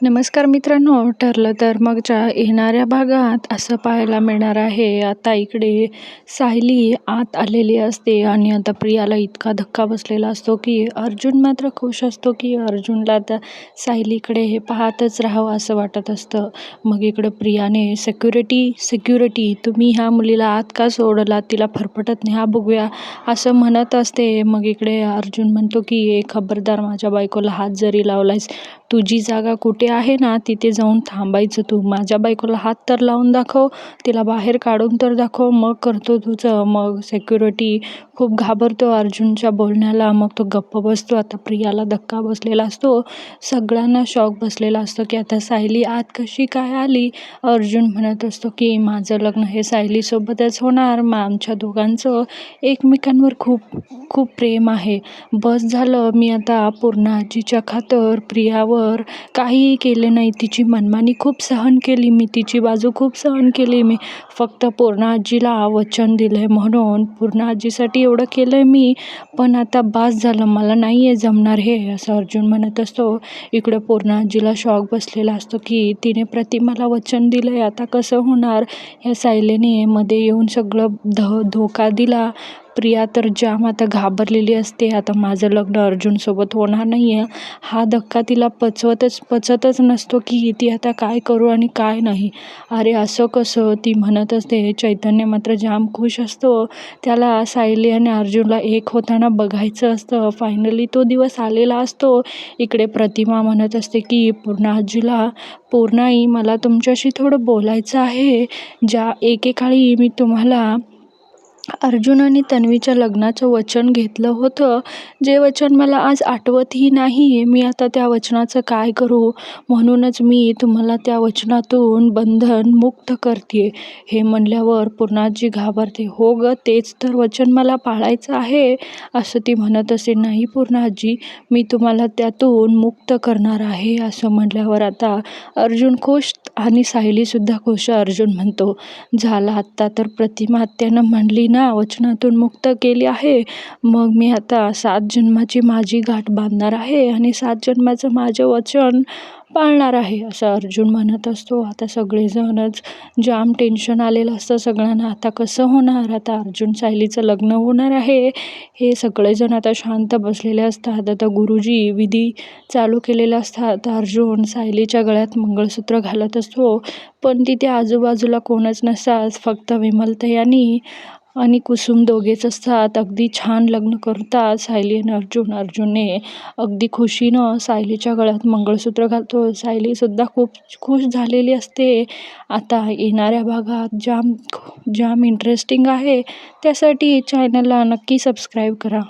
नमस्कार मित्रांनो ठरलं तर मगच्या येणाऱ्या भागात असं पाहायला मिळणार आहे. आता इकडे सायली आत आलेली असते आणि आता प्रियाला इतका धक्का बसलेला असतो की अर्जुन मात्र खुश असतो की अर्जुनला आता सायलीकडे हे पाहतच राहावं असं वाटत असतं. मग इकडं प्रियाने सेक्युरिटी सिक्युरिटी तुम्ही ह्या मुलीला आत का सोडला? तिला फरफटत नाही हा बघूया असं म्हणत असते. मग इकडे अर्जुन म्हणतो की ए खबरदार माझ्या बायकोला हात जरी लावलायस तुझी जागा कुठे आहे ना तिथे जाऊन थांबायचं तू. माझ्या बायकोला हात तर लावून दाखव तिला बाहेर काढून तर दाखव. मग करतो तुझं. मग सेक्युरिटी खूप घाबरतो अर्जुनच्या बोलण्याला. मग तो गप्प बसतो. आता प्रियाला धक्का बसलेला असतो. सगळ्यांना शॉक बसलेला असतो की आता सायली आत कशी काय आली? अर्जुन म्हणत असतो की माझं लग्न हे सायलीसोबतच होणार. मग आमच्या दोघांचं एकमेकांवर खूप खूप प्रेम आहे. बस झालं. मी आता पूर्ण आजीच्या खातर प्रियावर काहीही केले नाही तिची मनमानी खूप सहन केली मी तिची बाजू खूप सहन केली मी. फक्त पूर्ण आजीला वचन दिलं आहे म्हणून पूर्ण आजीसाठी एवढं केलं आहे मी पण आता बास झालं मला नाही आहे जमणार हे असं अर्जुन म्हणत असतो. इकडं पूर्ण आजीला शॉक बसलेला असतो की तिने प्रतिमाला वचन दिलं आहे आता कसं होणार? ह्या सायलेने मध्ये येऊन सगळं ध धोका दिला. प्रिया तर जाम आता घाबरलेली असते. आता माझं लग्न अर्जुनसोबत होणार नाही आहे हा धक्का तिला पचवतच पचतच नसतो की ती आता काय करू आणि काय नाही. अरे असं कसं? ती म्हणत असते चैतन्य मात्र जाम खुश असतो. त्याला सायली आणि अर्जुनला एक होताना बघायचं असतं. फायनली तो दिवस आलेला असतो. इकडे प्रतिमा म्हणत असते की पूर्ण आजीला पूर्णाई मला तुमच्याशी थोडं बोलायचं आहे. ज्या एकेकाळी मी तुम्हाला अर्जुन आणि तन्वीच्या लग्नाचं वचन घेतलं होतं. जे वचन मला आज आठवतही नाही मी आता त्या वचनाचं काय करू? म्हणूनच मी तुम्हाला त्या वचनातून बंधन मुक्त करते. हे म्हणल्यावर पूर्णाजी घाबरते. हो ग तेच तर वचन मला पाळायचं आहे असं ती म्हणत असे. नाही पूर्णाजी मी तुम्हाला त्यातून मुक्त करणार आहे असं म्हटल्यावर आता अर्जुन खुश आणि सायलीसुद्धा खुश. अर्जुन म्हणतो झाला आत्ता तर प्रतिमा आत्यानं म्हणली ना वचनातून मुक्त केली आहे. मग मी आता सात जन्माची माझी गाठ बांधणार आहे आणि सात जन्माचं माझं वचन पाळणार आहे असं अर्जुन म्हणत असतो. आता सगळेजणच जाम टेन्शन आलेलं असतं. सगळ्यांना आता कसं होणार? आता अर्जुन सायलीचं लग्न होणार आहे. हे सगळेजण आता शांत बसलेले असतात. आता गुरुजी विधी चालू केलेले असतात. अर्जुन सायलीच्या गळ्यात मंगळसूत्र घालत असतो. पण तिथे आजूबाजूला कोणच नसतात फक्त विमलताई यांनी आणि कुसुम दोघेच असतात. अगदी छान लग्न करतात सायली आणि अर्जुन. अर्जुनने अगदी खुशीनं सायलीच्या गळ्यात मंगळसूत्र घालतो. सायलीसुद्धा खूप खुश झालेली असते. आता येणाऱ्या भागात जाम जाम इंटरेस्टिंग आहे त्यासाठी चॅनलला नक्की सबस्क्राईब करा.